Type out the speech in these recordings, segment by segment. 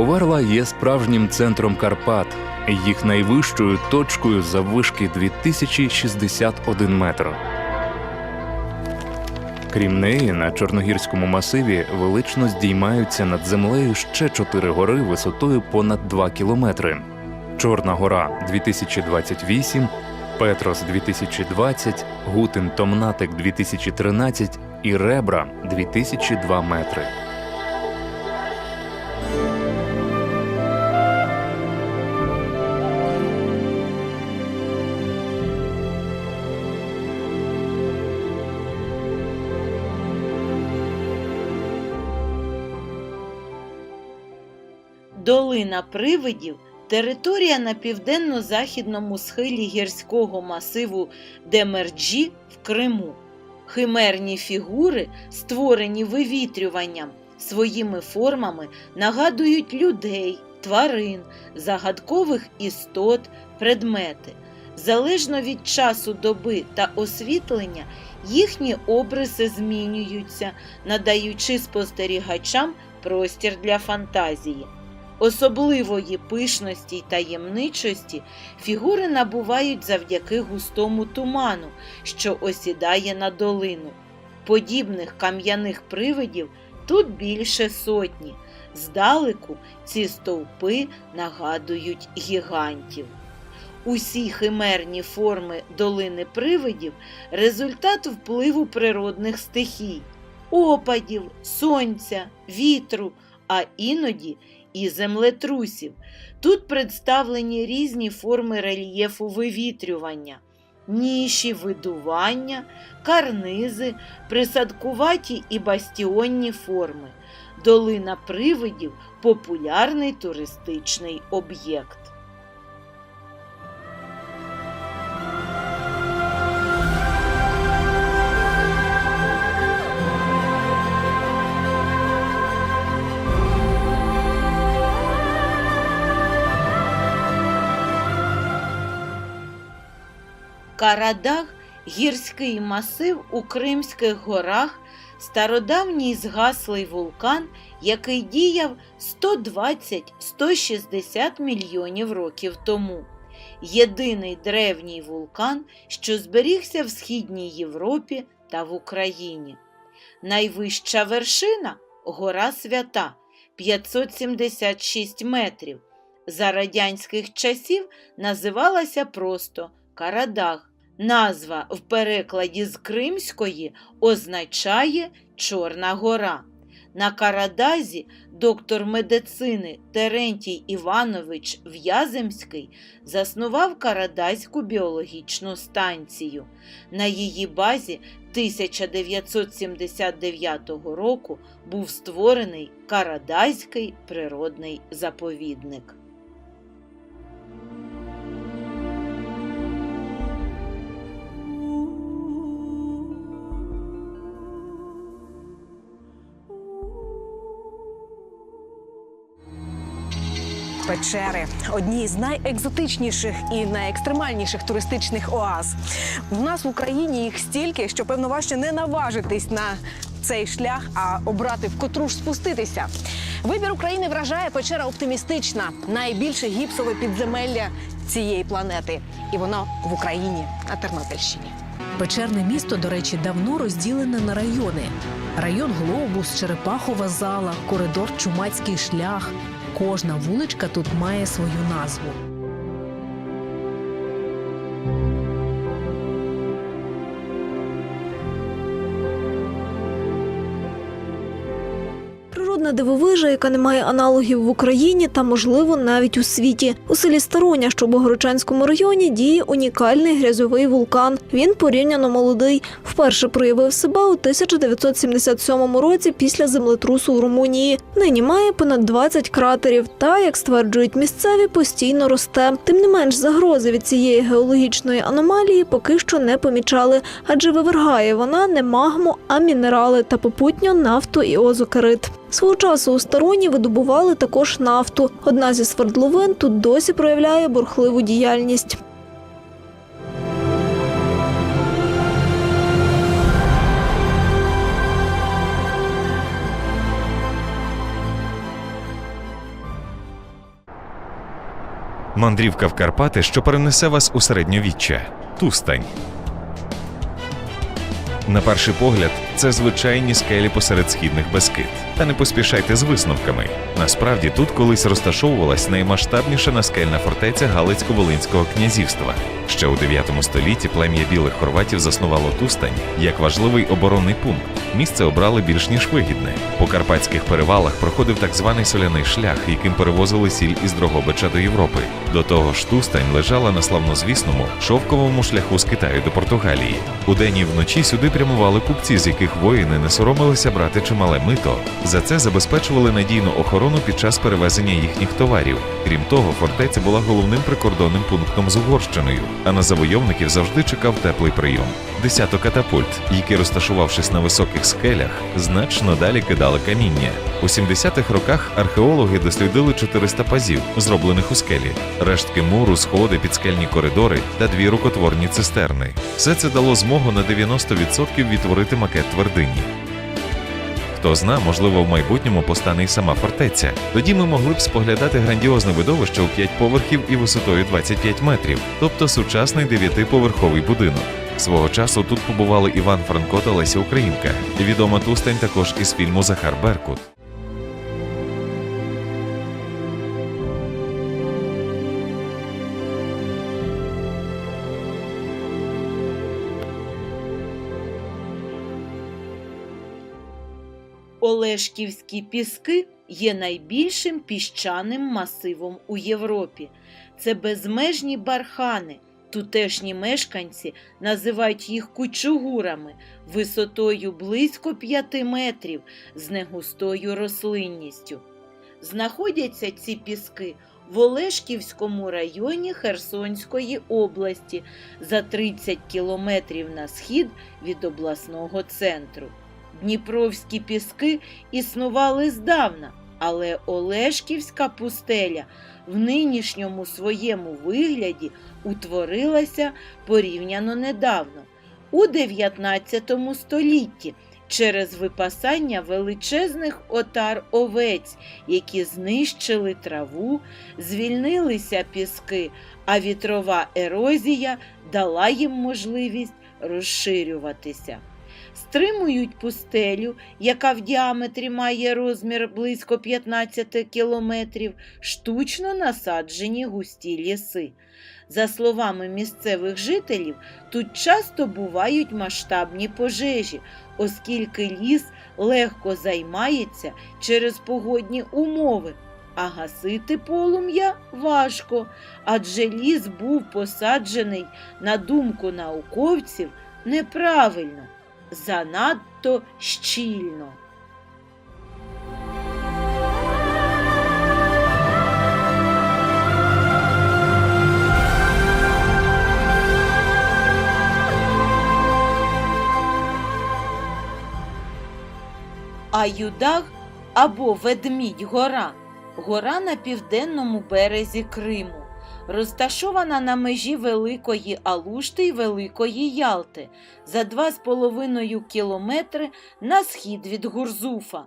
Говарла є справжнім центром Карпат, їх найвищою точкою заввишки 2061 метр. Крім неї, на Чорногірському масиві велично здіймаються над землею ще чотири гори висотою понад 2 кілометри: Чорна гора 2028, Петрос 2020, Гутин Томнатик 2013 і Ребра 2002 метри. Долина привидів територія на південно-західному схилі гірського масиву Демерджі в Криму. Химерні фігури, створені вивітрюванням, своїми формами нагадують людей, тварин, загадкових істот, предмети. Залежно від часу доби та освітлення, їхні обриси змінюються, надаючи спостерігачам простір для фантазії. Особливої пишності й таємничості фігури набувають завдяки густому туману, що осідає на долину. Подібних кам'яних привидів тут більше сотні. Здалеку ці стовпи нагадують гігантів. Усі химерні форми долини привидів результат впливу природних стихій, опадів, сонця, вітру, а іноді і землетрусів. Тут представлені різні форми рельєфу вивітрювання, ніші видування, карнизи, присадкуваті і бастіонні форми. Долина привидів популярний туристичний об'єкт. Карадаг гірський масив у Кримських горах, стародавній згаслий вулкан, який діяв 120-160 мільйонів років тому. Єдиний древній вулкан, що зберігся в Східній Європі та в Україні. Найвища вершина гора Свята 576 метрів. За радянських часів називалася просто Карадаг. Назва в перекладі з кримської означає Чорна гора. На Карадазі доктор медицини Терентій Іванович В'яземський заснував Карадазьку біологічну станцію. На її базі 1979 року був створений Карадазький природний заповідник. Печери одні з найекзотичніших і найекстремальніших туристичних оаз. В нас в Україні їх стільки, що певно важче не наважитись на цей шлях, а обрати в котру ж спуститися. Вибір України вражає печера оптимістична, найбільше гіпсове підземелля цієї планети, і воно в Україні на Тернопільщині. Печерне місто, до речі, давно розділене на райони: район Глобус, Черепахова зала, коридор Чумацький шлях. Кожна вуличка тут має свою назву. Природна дивовижа, яка не має аналогів в Україні та, можливо, навіть у світі. У селі Староня, що в Богородчанському районі, діє унікальний грязьовий вулкан. Він порівняно молодий. Вперше проявив себе у 1977 році після землетрусу в Румунії. Нині має понад 20 кратерів та, як стверджують місцеві, постійно росте. Тим не менш, загрози від цієї геологічної аномалії поки що не помічали, адже вивергає вона не магму, а мінерали та попутньо нафту і озокерит. Свого часу у Староні видобували також нафту. Одна зі свердловин тут досі проявляє бурхливу діяльність. Мандрівка в Карпати, що перенесе вас у середньовіччя. Тустань. На перший погляд, це звичайні скелі посеред східних Бескид. Та не поспішайте з висновками. Насправді тут колись розташовувалась наймасштабніша наскельна фортеця Галицько-Волинського князівства. Ще у 9 столітті плем'я білих хорватів заснувало Тустань як важливий оборонний пункт. Місце обрали більш ніж вигідне. По карпатських перевалах проходив так званий соляний шлях, яким перевозили сіль із Дрогобича до Європи. До того ж, Тустань лежала на славнозвісному шовковому шляху з Китаю до Португалії. Удень і вночі сюди прямували купці, з яких воїни не соромилися брати чимале мито. За це забезпечували надійну охорону під час перевезення їхніх товарів. Крім того, фортеця була головним прикордонним пунктом з Угорщиною, а на завойовників завжди чекав теплий прийом. Десято катапульт, які, розташувавшись на високих скелях, значно далі кидали каміння. У 70-х роках археологи дослідили 400 пазів, зроблених у скелі, рештки муру, сходи, підскельні коридори та дві рукотворні цистерни. Все це дало змогу на 90% відтворити макет твердині. Хто зна, можливо, в майбутньому постане й сама фортеця. Тоді ми могли б споглядати грандіозне видовище у 5 поверхів і висотою 25 метрів, тобто сучасний дев'ятиповерховий будинок. Свого часу тут побували Іван Франко та Леся Українка. Відома Тустань також із фільму Захар Беркут. Олешківські піски є найбільшим піщаним масивом у Європі. Це безмежні бархани. Тутешні мешканці називають їх кучугурами висотою близько 5 метрів з негустою рослинністю. Знаходяться ці піски в Олешківському районі Херсонської області за 30 кілометрів на схід від обласного центру. Дніпровські піски існували здавна, але Олешківська пустеля в нинішньому своєму вигляді утворилася порівняно недавно, у 19 столітті, через випасання величезних отар овець, які знищили траву, звільнилися піски, а вітрова ерозія дала їм можливість розширюватися стримують пустелю, яка в діаметрі має розмір близько 15 кілометрів, штучно насаджені густі ліси. За словами місцевих жителів, тут часто бувають масштабні пожежі, оскільки ліс легко займається через погодні умови. А гасити полум'я важко, адже ліс був посаджений, на думку науковців, неправильно занадто щільно. Аюдаг або Ведмідь гора гора на південному березі Криму розташована на межі Великої Алушти й Великої Ялти за 2,5 кілометри на схід від Гурзуфа.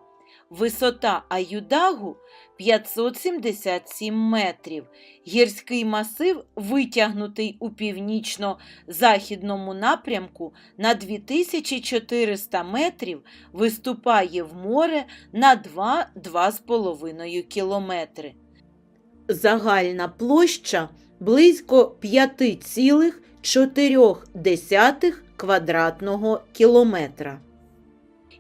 Висота Аюдагу 577 метрів. Гірський масив витягнутий у північно-західному напрямку на 2400 метрів, виступає в море на 2-2,5 кілометри загальна площа близько 5,4 квадратного кілометра.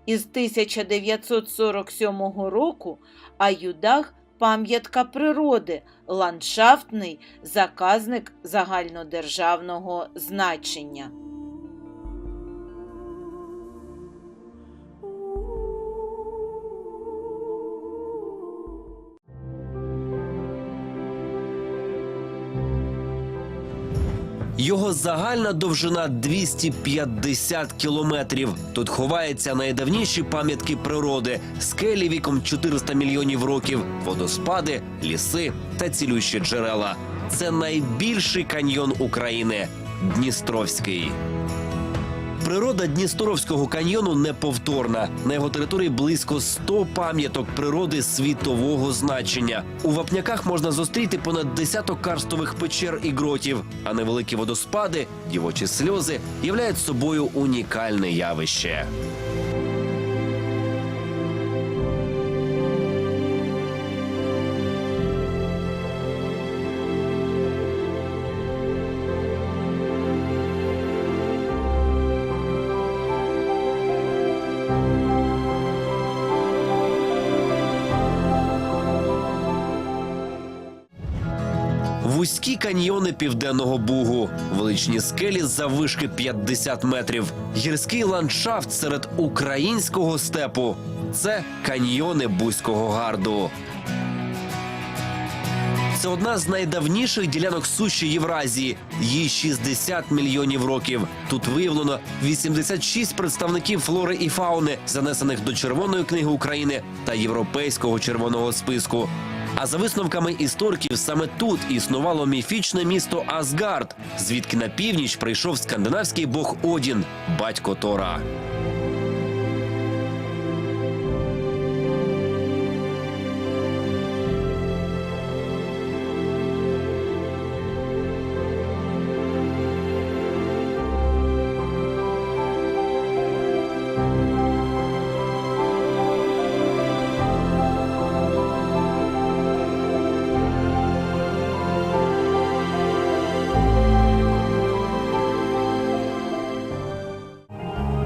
Із 1947 року Аюдаг пам'ятка природи, ландшафтний заказник загальнодержавного значення. Його загальна довжина 250 кілометрів. Тут ховаються найдавніші пам'ятки природи, скелі віком 400 мільйонів років, водоспади, ліси та цілющі джерела. Це найбільший каньйон України Дністровський. Природа Дністровського каньйону неповторна. На його території близько 100 пам'яток природи світового значення. У вапняках можна зустріти понад десяток карстових печер і гротів, а невеликі водоспади, дівочі сльози являють собою унікальне явище. Вузькі каньйони південного бугу, величні скелі заввишки 50 метрів, гірський ландшафт серед українського степу. Це каньйони Бузького гарду. Це одна з найдавніших ділянок суші Євразії. Їй 60 мільйонів років. Тут виявлено 86 представників флори і фауни, занесених до Червоної книги України та Європейського червоного списку. А за висновками істориків, саме тут існувало міфічне місто Асгард, звідки на північ прийшов скандинавський бог Одін, батько Тора.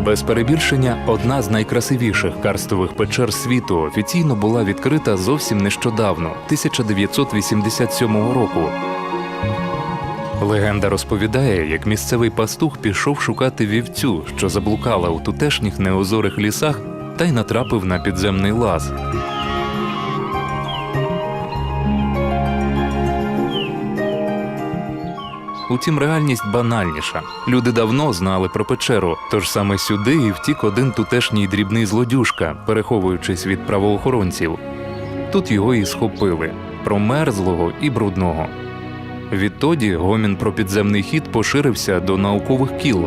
Без перебільшення, одна з найкрасивіших карстових печер світу офіційно була відкрита зовсім нещодавно, 1987 року. Легенда розповідає, як місцевий пастух пішов шукати вівцю, що заблукала у тутешніх неозорих лісах, та й натрапив на підземний лаз. Утім, реальність банальніша. Люди давно знали про печеру, тож саме сюди і втік один тутешній дрібний злодюжка, переховуючись від правоохоронців. Тут його і схопили промерзлого і брудного. Відтоді гомін про підземний хід поширився до наукових кіл.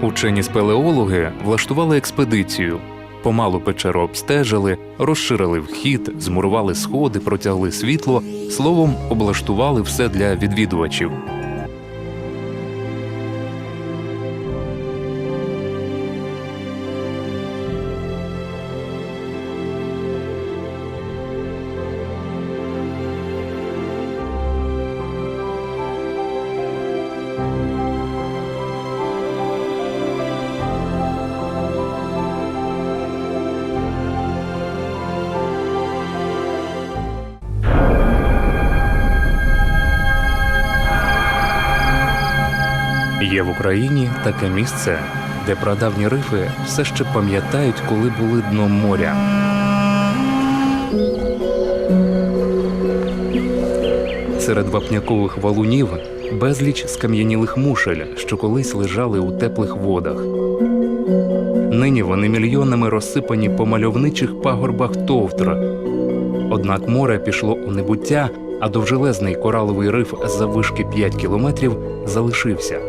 Учені спелеологи влаштували експедицію. Помалу печеру обстежили, розширили вхід, змурували сходи, протягли світло, словом, облаштували все для відвідувачів. Є в Україні таке місце, де прадавні рифи все ще пам'ятають, коли були дном моря. Серед вапнякових валунів безліч скам'янілих мушель, що колись лежали у теплих водах. Нині вони мільйонами розсипані по мальовничих пагорбах Товтр. Однак море пішло у небуття, а довжелезний кораловий риф заввишки 5 кілометрів залишився.